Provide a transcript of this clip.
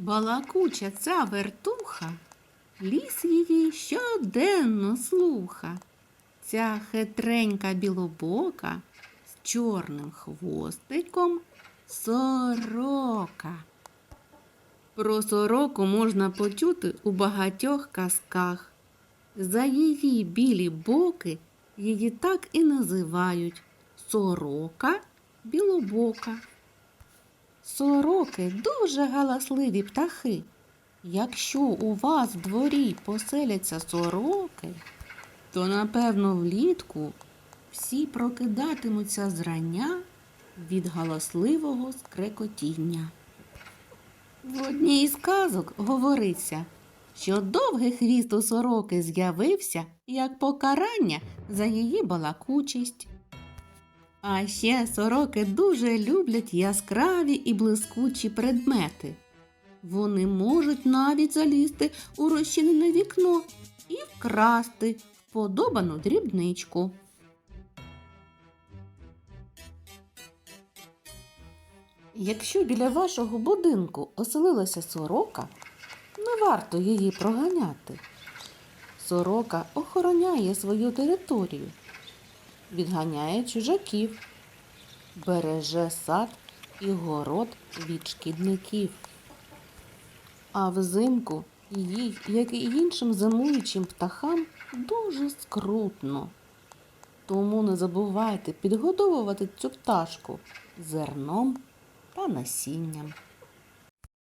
Балакуча ця вертуха, ліс її щоденно слуха. Ця хитренька білобока з чорним хвостиком сорока. Про сороку можна почути у багатьох казках. За її білі боки її так і називають сорока білобока. Сороки дуже галасливі птахи. Якщо у вас в дворі поселяться сороки, то напевно влітку всі прокидатимуться зрання від галасливого скрекотіння. В одній із казок говориться, що довгий хвіст у сороки з'явився як покарання за її балакучість. А ще сороки дуже люблять яскраві і блискучі предмети. Вони можуть навіть залізти у розчинене вікно і вкрасти вподобану дрібничку. Якщо біля вашого будинку оселилася сорока, не варто її проганяти. Сорока охороняє свою територію, відганяє чужаків, береже сад і город від шкідників. А взимку їй, як і іншим зимуючим птахам, дуже скрутно. Тому не забувайте підгодовувати цю пташку зерном та насінням.